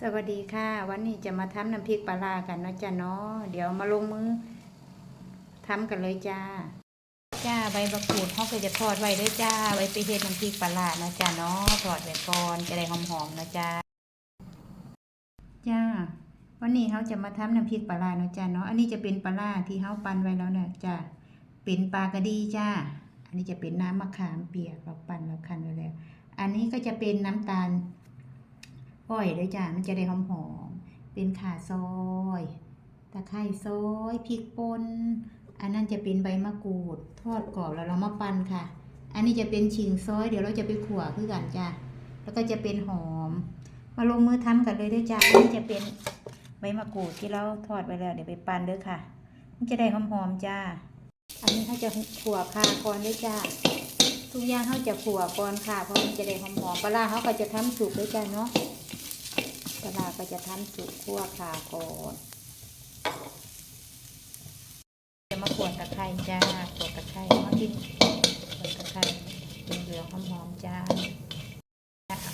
สวัสดีค่ะ วันนี้จะมาทำน้ำพริกปลาร้ากันเนาะจ้ะเนาะเดี๋ยวมาลงมือทำกันเลยจ้า จ้าใบมะกรูดเขาก็จะทอดไว้ด้วยจ้า ไว้ไปเฮ็ดน้ำพริกปลาร้านะจ้าเนาะทอดไว้ก่อนจะได้หอมๆนะจ้าจ้า วันนี้เขาจะมาทำน้ำพริกปลาร้าเนาะจ้าเนาะอันนี้จะเป็นปลาร้าที่เขาปั่นไว้แล้วเนี่ยจ้าเป็นปลากระดีจ้า อันนี้จะเป็นน้ำมะขามเปียกเราปั่นเราคั้นไว้แล้ว อันนี้ก็จะเป็นน้ำตาล อ้อยด้วยจ้ะมันจะได้หอมๆเป็นข่าซอยตะไคร้ซอยพริกป่นอันนั้นจะเป็นใบมะกรูด ทอดกรอบแล้วเรามาปั่นค่ะ อันนี้จะเป็นชิงซอยเดี๋ยวเราจะไปขั่วคือกันจ้ะแล้วก็จะเป็นหอม มาลงมือทำกันเลยด้วยจ้ะอันนี้จะเป็นใบมะกรูดที่เราทอดไปแล้วเดี๋ยวไปปั่นเด้อค่ะ มันจะได้หอมๆจ้าอันนี้เขาจะขั่วคาก่อนด้วยจ้าทุกอย่างเขาจะขั่วก่อนค่ะเพราะมันจะได้หอมๆปลาเขาก็จะทำสุกด้วยจ้าเนาะ ปลาก็จะทำสุกคั่วขาก่อนจะมาขวดตะไคร้จ้าขวดตะไคร้มากินขวดตะไคร้เป็นเหลืองหอมๆจ้า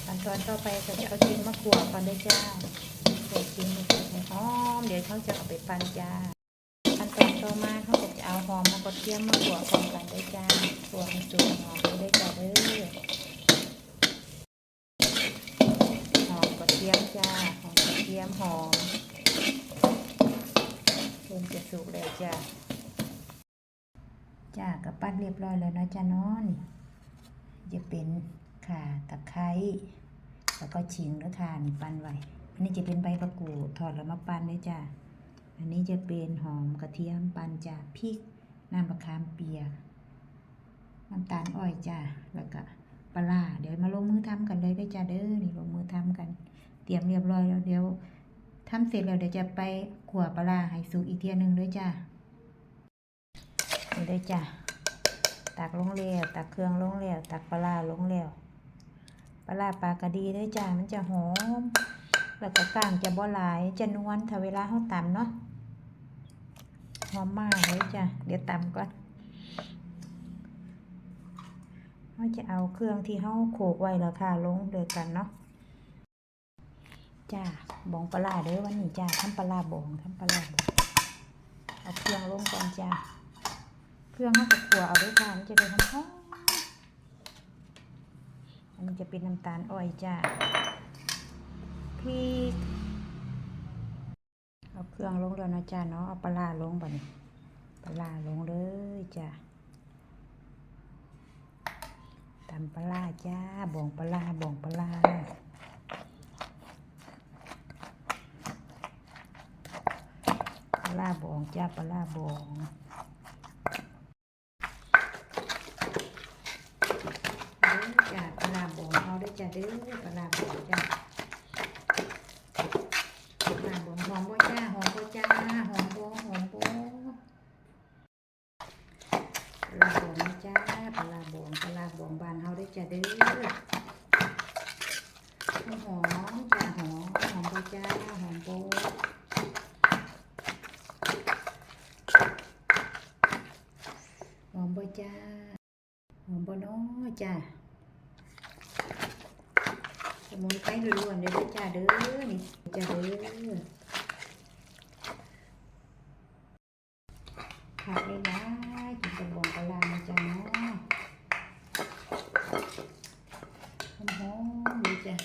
ขั้นตอนต่อไปก็จะเอาชิ้นมะขวดก่อนได้จ้าขวดชิ้นมะขวดให้หอม เดี๋ยวเขาจะเอาไปปั่นจ้าขั้นตอนต่อมาเขาก็จะเอาหอมมากระเทียมมะขวดพร้อมกันด้จ้าขวดให้สุกหอมได้จ้าเด้อ หอมกระเทียม จ้าหอมกระเทียมหอมเริ่มจะสุกแล้วจ้าจ้ากับปั้นเรียบร้อยแล้วนะจ้าน้อนจะเป็นข่าตะไคร้แล้วก็ฉิงแล้วค่ะนี่ปั้นไว้อันนี้จะเป็นใบมะกูดทอดแล้วมาปั้นด้วยจ้าอันนี้จะเป็นหอมกระเทียมปั้นจ้าพริกน้ำมะขามเปียกน้ำตาลอ้อยจ้าแล้วก็ปลาเดี๋ยวมาลงมือทำกันเลยได้จ้าเด้อนี่ลงมือทำกัน เตรียมเรียบร้อยแล้วเดี๋ยวทำเสร็จแล้วเดี๋ยวจะไปขั่วปลาให้สุกอีกเทียหนึงด้วยจ้านี่เลยจ้าตักลงแล้วตักเครื่องลงแล้วตักปลาลงแล้วปลาปลากระดีด้วยจ้ามันจะหอมแล้วก็กลางจะบ่หลายจะนวลถ้าเวลาเขาตำเนาะหอมมากเลยจ้ะเดี๋ยวตำก่อนเราจะเอาเครื่องที่เขาโขกไว้แล้วค่ะลงเดือกันเนาะ จ้าบองปลาเด้อวันนี้จ้าทำปลาบองทำปลาบองเอาเครื่องลงก่อนจ้าเครื่องเขาจะขัวเอาด้วยค่ะมันจะได้หอมหอมอันนี้จะเป็นน้ำตาลอ้อยจ้าพริกเอาเครื่องลงแล้วนะจ้าเนาะเอาปลาลงบ่นี่ปลาลงเลยจ้าตำปลาจ้าบองปลาบองปลาร้าปลาร้าบ่ องจ้าปลาร้าบ่องเด้อจ้าปลาร้าบ่องเขาได้อจ้าเด้อปลาร้าบ่องจ้าปลาร้าบ่องหอมบ่จ้าหอมบ่จ้าหอมบ่หอมบ่ปลาร้าบ่องนะจ้าปลาร้าบ่องปลาร้าบ่องบ้านเฮาได้อจ้าเด้อหอมจ้าหอมหอมบ่จ้าหอมบ่หอมบ่ จ้า หอมบอน้อจ้าสมุนไพรล้วนๆเด้อจ้าเด้อนี่จ้าเด้อผักนี่นะกินกระบองกระลานะจ้าเนาะหอมๆดีจ้า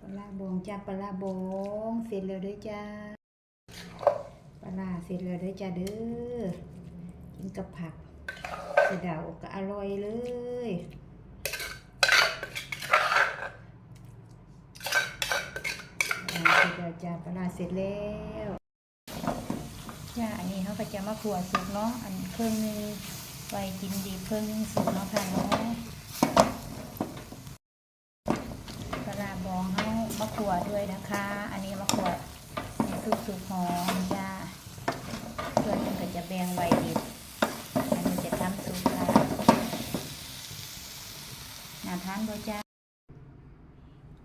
ปลาร้าบอง จ้าปลาบองเสร็จแล้วด้อจ้าปลาเสร็จแล้วด้อจ้าเด้อกินกับผักสะดาก็อร่อยเลยเสร็จแล้วจ้าปลาเสร็จแล้วจ้าอันนี้เขาก็จะมาขั่วสุกเนาะอันเครื่องหนึงไว้กินดีเครื่องหนึงสุกเนาะค่ะเนาะ ปลาร้าบองเฮามะ ขวดด้วยนะคะ อันนี้มะขวดให้สุกหอมจ้าเพื่อนก็จะแบ่งไว้อีกอันนี้จะทำสุกค่ะน่าทานบ่จ้า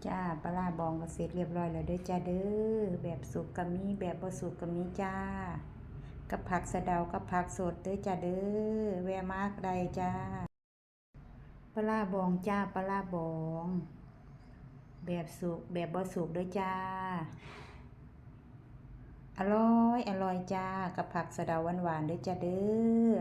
จ้าปลาบองก็เสร็จเรียบร้อยแล้วเด้อจ้าเด้อแบบสุกก็มีแบบบ่สุกก็มีจ้ากับผักสะเดากับผักสดเด้อจ้าเด้อแวะมากใดจ้าปลาบองจ้าปลาบอง แบบสุกแบบบ่สุกด้วยจ้า อร่อย อร่อยจ้า กับผักสะเดาหวานๆด้วยจ้าเด้อ